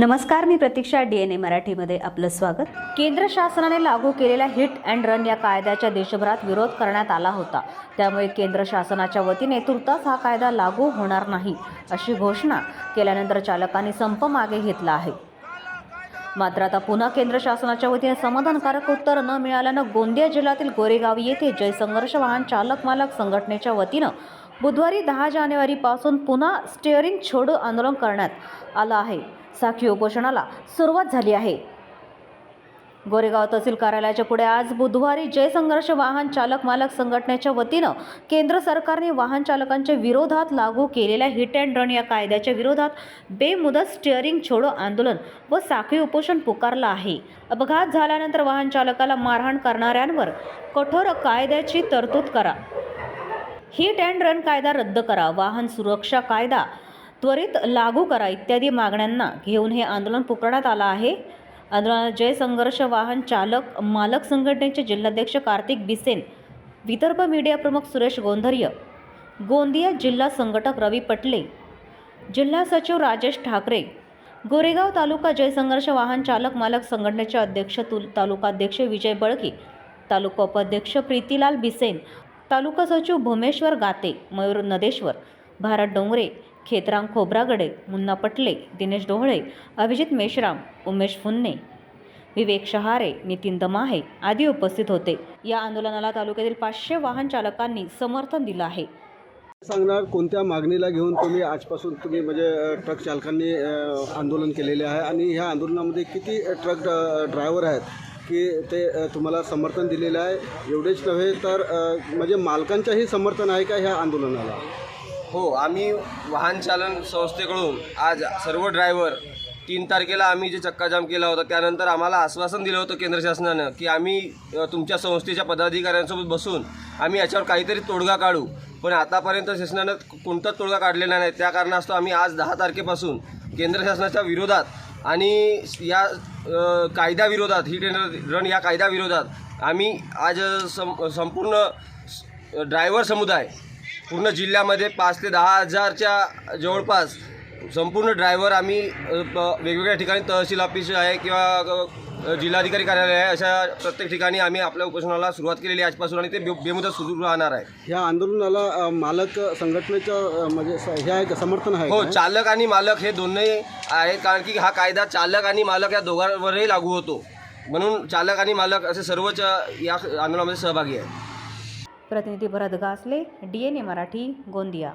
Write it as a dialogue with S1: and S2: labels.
S1: नमस्कार मी प्रतीक्षा D N ए मराठीमध्ये आपलं स्वागत. केंद्र शासनाने लागू केलेल्या हिट अँड रन या कायद्याच्या देशभरात विरोध करण्यात आला होता. त्यामुळे केंद्र शासनाच्या वतीने तुर्तास हा कायदा लागू होणार नाही अशी घोषणा केल्यानंतर चालकांनी संप मागे घेतला आहे. मात्र आता पुन्हा केंद्र शासनाच्या वतीने समाधानकारक उत्तर न मिळाल्यानं गोंदिया जिल्ह्यातील गोरेगाव येथे जय संघर्ष वाहन चालक मालक संघटनेच्या वतीनं बुधवारी दहा जानेवारीपासून पुन्हा स्टेअरिंग छोडो आंदोलन करण्यात आलं आहे. साखी उपोषणाला सुरुवात झाली आहे. गोरेगाव तहसील कार्यालयाच्या पुढे आज बुधवारी जय संघर्ष वाहन चालक मालक संघटनेच्या वतीनं केंद्र सरकारने वाहन चालकांच्या विरोधात लागू केलेल्या हिट अँड रन या कायद्याच्या विरोधात बेमुदत स्टिअरिंग छोडो आंदोलन व साखळी उपोषण पुकारलं आहे. अपघात झाल्यानंतर वाहन चालकाला मारहाण करणाऱ्यांवर कठोर कायद्याची तरतूद करा. हिट अँड रन कायदा रद्द करा. वाहन सुरक्षा कायदा त्वरित लागू करा इत्यादी मागण्यांना घेऊन हे आंदोलन पुकारण्यात आलं आहे. आंदोलनात जय संघर्ष वाहन चालक मालक संघटनेचे जिल्हाध्यक्ष कार्तिक बिसेन विदर्भ मीडिया प्रमुख सुरेश गोंधर्य गोंदिया जिल्हा संघटक रवी पटले जिल्हा सचिव राजेश ठाकरे गोरेगाव तालुका जय संघर्ष वाहन चालक मालक संघटनेचे अध्यक्ष तुल तालुकाध्यक्ष विजय बळके तालुका उपाध्यक्ष प्रीतीलाल बिसेन तालुका सचिव भुमेश्वर गाते मयूर नदेश्वर भारत डोंगरे खेतराम खोब्रागडे मुन्ना पटले दिनेश डोहळे अभिजित मेश्राम उमेश फुन्ने विवेक शहारे नितीन दमाहे आदी उपस्थित होते. या आंदोलनाला तालुक्यातील पाचशे वाहन चालकांनी समर्थन दिलं आहे.
S2: सांगणार कोणत्या मागणीला घेऊन तुम्ही आजपासून तुम्ही म्हणजे ट्रक चालकांनी आंदोलन केलेले आहे? आणि ह्या आंदोलनामध्ये किती ट्रक ड- ड्रायव्हर आहेत की ते तुम्हाला समर्थन दिलेलं आहे? एवढेच नव्हे तर म्हणजे मालकांचंही समर्थन आहे का ह्या आंदोलनाला?
S3: हो आम्ही वाहन चालन संस्थेकडून आज सर्व ड्रायव्हर तीन तारखेला आम्ही जे चक्काजाम केला होता त्यानंतर आम्हाला आश्वासन दिलं होतं केंद्र शासनानं की आम्ही तुमच्या संस्थेच्या पदाधिकाऱ्यांसोबत बसून आम्ही याच्यावर काहीतरी तोडगा काढू. पण आतापर्यंत शासनानं कोणताच तोडगा काढलेला नाही. त्या कारणास्तव आम्ही आज दहा तारखेपासून केंद्र शासनाच्या विरोधात आणि या कायद्याविरोधात हिट अँड रन या कायद्याविरोधात आम्ही आज सं संपूर्ण ड्रायव्हर समुदाय पूर्ण जिल्ह्यामध्ये पाच ते दहा हजारच्या जवळपास संपूर्ण ड्रायव्हर आम्ही वेगवेगळ्या ठिकाणी तहसील ऑफिस आहे किंवा जिल्हाधिकारी कार्यालय आहे अशा प्रत्येक ठिकाणी आम्ही आपल्या उपोषणाला सुरुवात केलेली आहे आजपासून आणि ते बे- बेमुदत सुरू राहणार आहे.
S2: ह्या आंदोलनाला मालक संघटनेचं म्हणजे हे आहे समर्थन आहे
S3: हो? चालक आणि मालक हे दोन्ही आहेत कारण की हा कायदा चालक आणि मालक या दोघांवरही लागू होतो. म्हणून चालक आणि मालक असे सर्वच या आंदोलनामध्ये सहभागी आहेत.
S1: प्रतिनिधी Bharat Gasle D N A Marathi Gondia